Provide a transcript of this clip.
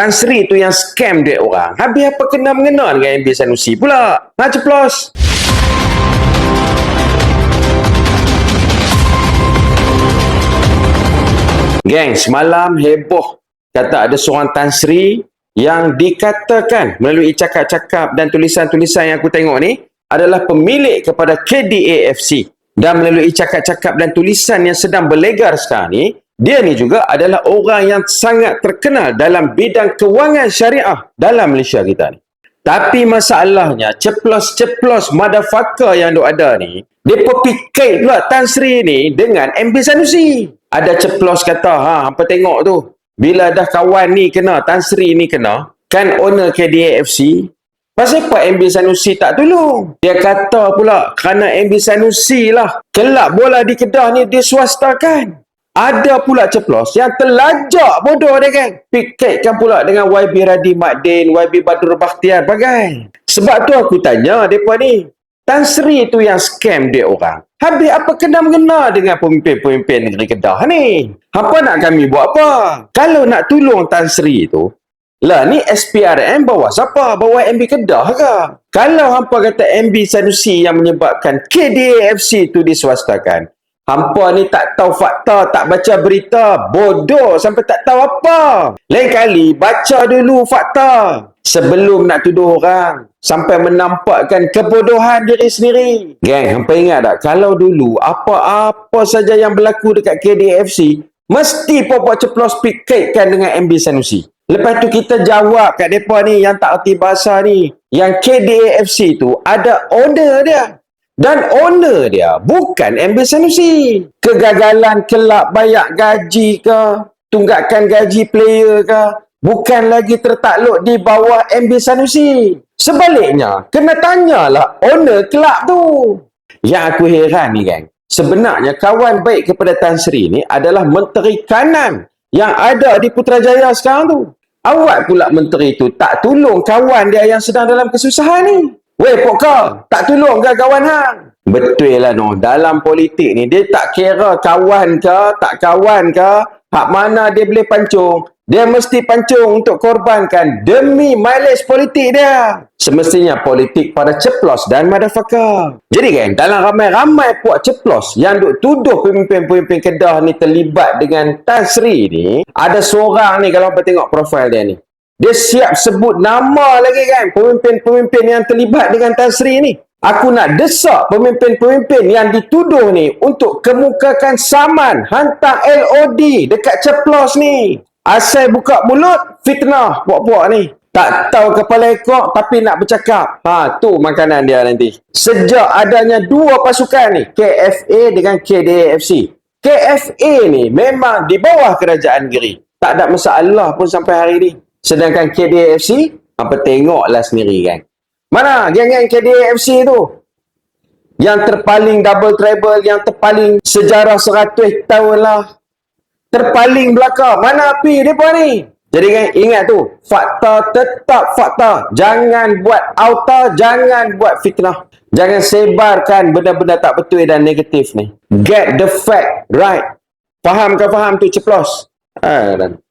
Tan Sri tu yang scam duit orang. Habis apa kena mengena dengan MB Sanusi pula? Ha ceplos. Geng, semalam heboh kata ada seorang Tan Sri yang dikatakan melalui cakap-cakap dan tulisan-tulisan yang aku tengok ni adalah pemilik kepada KDAFC. Dan melalui cakap-cakap dan tulisan yang sedang berlegar sekarang ni, dia ni juga adalah orang yang sangat terkenal dalam bidang kewangan syariah dalam Malaysia kita ni. Tapi masalahnya, ceplos-ceplos motherfucker yang duk ada ni, dia pikir pula Tan Sri ni dengan MB Sanusi. Ada ceplos kata, ha, apa tengok tu. Bila dah kawan ni kena, Tan Sri ni kena, kan owner KDAFC, Pasal apa MB Sanusi tak tolong? Dia kata pula kerana MB Sanusi lah kelab bola di Kedah ni diswastakan. Ada pula ceplos yang terlajak bodoh dia kan. Pikirkan pula dengan YB Radhi Makdin, YB Badrul Bakhtiar bagai. Sebab tu aku tanya mereka ni. Tan Sri tu yang scam dia orang. Habis apa kena mengena dengan pemimpin-pemimpin negeri Kedah ni? Apa nak kami buat apa? Kalau nak tolong Tan Sri tu, lah ni SPRM bawa siapa? Bawa MB Kedah ke? Kalau hampa kata MB Sanusi yang menyebabkan KDAFC tu diswastakan. Hampa ni tak tahu fakta, tak baca berita. Bodoh sampai tak tahu apa. Lain kali baca dulu fakta. Sebelum nak tuduh orang. Sampai menampakkan kebodohan diri sendiri. Geng, hampa ingat tak? Kalau dulu apa-apa saja yang berlaku dekat KDAFC. Mesti popok ceplos pikirkan dengan MB Sanusi. Lepas tu kita jawab kat mereka ni yang tak erti bahasa ni. Yang KDAFC tu ada owner dia. Dan owner dia bukan MB Sanusi. Kegagalan kelab bayar gaji ke, tunggakan gaji player ke, bukan lagi tertakluk di bawah MB Sanusi. Sebaliknya, kena tanyalah owner kelab tu. Yang aku heran ni kan, sebenarnya kawan baik kepada Tan Sri ni adalah menteri kanan yang ada di Putrajaya sekarang tu. Awak pula menteri tu tak tolong kawan dia yang sedang dalam kesusahan ni. Weh pokok, tak tolong ke kawan hang? Betul lah no. Dalam politik ni, dia tak kira kawan ke, tak kawan ke, hak mana dia boleh pancung. Dia mesti pancung untuk korbankan demi mileage politik dia. Semestinya politik pada ceplos dan motherfucker. Jadi kan, dalam ramai-ramai puak ceplos yang duk tuduh pemimpin-pemimpin Kedah ni terlibat dengan Tan Sri ni, ada seorang ni kalau apa tengok profil dia ni. Dia siap sebut nama lagi kan, pemimpin-pemimpin yang terlibat dengan Tan Sri ni. Aku nak desak pemimpin-pemimpin yang dituduh ni untuk kemukakan saman hantar LOD dekat ceplos ni. Asal buka mulut, fitnah puak-puak ni. Tak tahu kepala ekor tapi nak bercakap. Ha, tu makanan dia nanti. Sejak adanya dua pasukan ni, KFA dengan KDAFC. KFA ni memang di bawah kerajaan negeri. Tak ada masalah pun sampai hari ni. Sedangkan KDAFC, apa tengoklah sendiri kan. Mana geng-geng KDAFC tu? Yang terpaling double treble, yang terpaling sejarah 100 tahun lah terpaling belakang. Mana api dia ni? Jadi kan ingat tu, fakta tetap fakta. Jangan buat auta, jangan buat fitnah. Jangan sebarkan benda-benda tak betul dan negatif ni. Get the fact right. Faham ke faham tu ceplos? Ha, dan